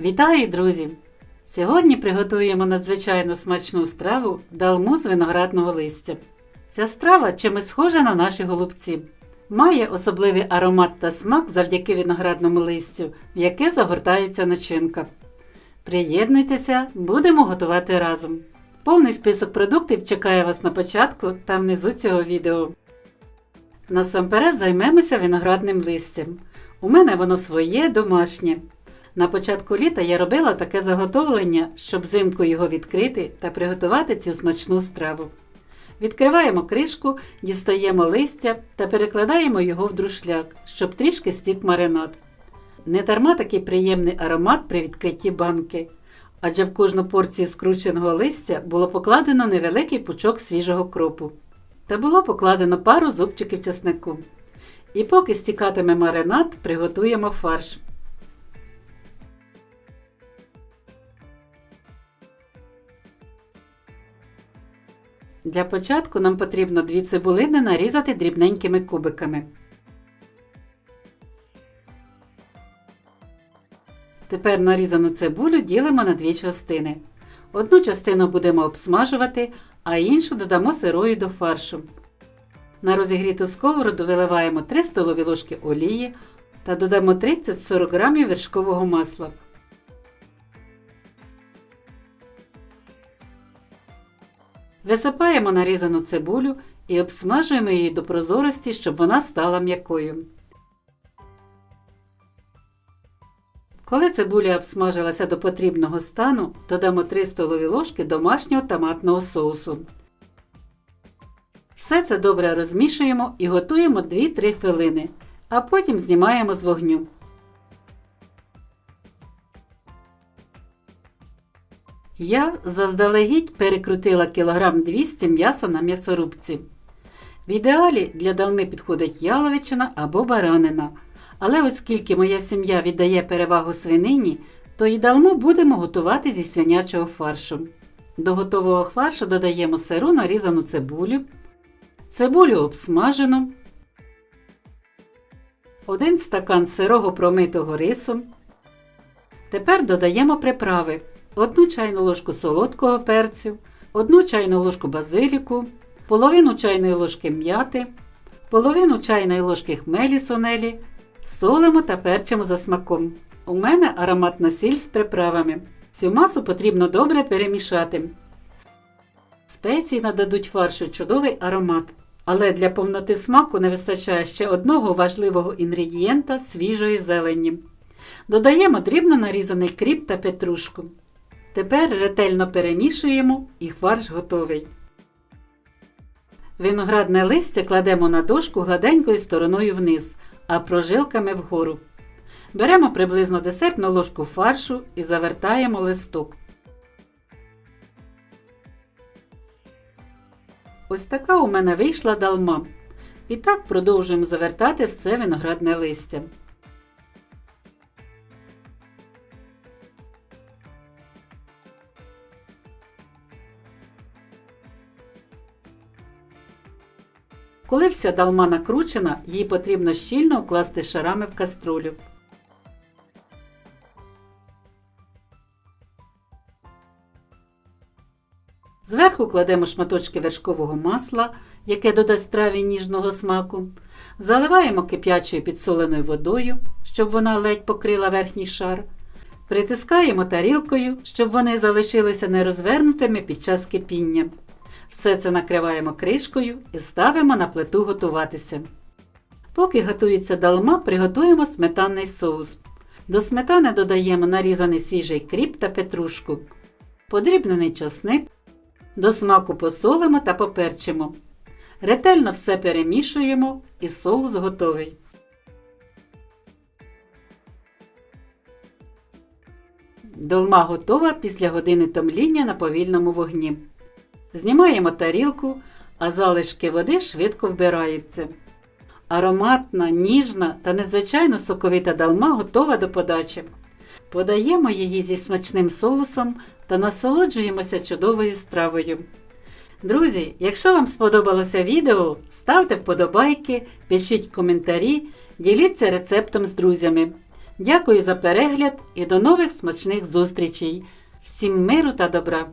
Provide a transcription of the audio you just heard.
Вітаю, друзі! Сьогодні приготуємо надзвичайно смачну страву далму з виноградного листя. Ця страва чимось схожа на наші голубці. Має особливий аромат та смак завдяки виноградному листю, в яке загортається начинка. Приєднуйтеся, будемо готувати разом. Повний список продуктів чекає вас на початку та внизу цього відео. Насамперед займемося виноградним листям. У мене воно своє домашнє. На початку літа я робила таке заготовлення, щоб взимку його відкрити та приготувати цю смачну страву. Відкриваємо кришку, дістаємо листя та перекладаємо його в друшляк, щоб трішки стік маринад. Не дарма такий приємний аромат при відкритті банки, адже в кожну порцію скрученого листя було покладено невеликий пучок свіжого кропу та було покладено пару зубчиків чеснику. І поки стікатиме маринад, приготуємо фарш. Для початку нам потрібно дві цибулини нарізати дрібненькими кубиками. Тепер нарізану цибулю ділимо на дві частини. Одну частину будемо обсмажувати, а іншу додамо сирою до фаршу. На розігріту сковороду виливаємо 3 столові ложки олії та додамо 30-40 г вершкового масла. Висипаємо нарізану цибулю і обсмажуємо її до прозорості, щоб вона стала м'якою. Коли цибуля обсмажилася до потрібного стану, додамо 3 столові ложки домашнього томатного соусу. Все це добре розмішуємо і готуємо 2-3 хвилини, а потім знімаємо з вогню. Я заздалегідь перекрутила кілограм 200 м'яса на м'ясорубці. В ідеалі для далми підходить яловичина або баранина. Але оскільки моя сім'я віддає перевагу свинині, то і далму будемо готувати зі свинячого фаршу. До готового фаршу додаємо сиру нарізану цибулю, цибулю обсмажену, 1 стакан сирого промитого рису. Тепер додаємо приправи. 1 чайну ложку солодкого перцю, 1 чайну ложку базиліку, половину чайної ложки м'яти, половину чайної ложки хмелі сонелі, солимо та перчимо за смаком. У мене ароматна сіль з приправами. Цю масу потрібно добре перемішати. Спеції нададуть фаршу чудовий аромат. Але для повноти смаку не вистачає ще одного важливого інгредієнта свіжої зелені. Додаємо дрібно нарізаний кріп та петрушку. Тепер ретельно перемішуємо і фарш готовий. Виноградне листя кладемо на дошку гладенькою стороною вниз, а прожилками вгору. Беремо приблизно десертну ложку фаршу і завертаємо листок. Ось така у мене вийшла далма. І так продовжуємо завертати все виноградне листя. Коли вся далма накручена, її потрібно щільно укласти шарами в каструлю. Зверху кладемо шматочки вершкового масла, яке додасть страві ніжного смаку. Заливаємо кип'ячою підсоленою водою, щоб вона ледь покрила верхній шар. Притискаємо тарілкою, щоб вони залишилися нерозвернутими під час кипіння. Все це накриваємо кришкою і ставимо на плиту готуватися. Поки готується далма, приготуємо сметанний соус. До сметани додаємо нарізаний свіжий кріп та петрушку, подрібнений часник, до смаку посолимо та поперчимо. Ретельно все перемішуємо і соус готовий. Долма готова після години томління на повільному вогні. Знімаємо тарілку, а залишки води швидко вбираються. Ароматна, ніжна та незвичайно соковита далма готова до подачі. Подаємо її зі смачним соусом та насолоджуємося чудовою стравою. Друзі, якщо вам сподобалося відео, ставте вподобайки, пишіть коментарі, діліться рецептом з друзями. Дякую за перегляд і до нових смачних зустрічей. Всім миру та добра!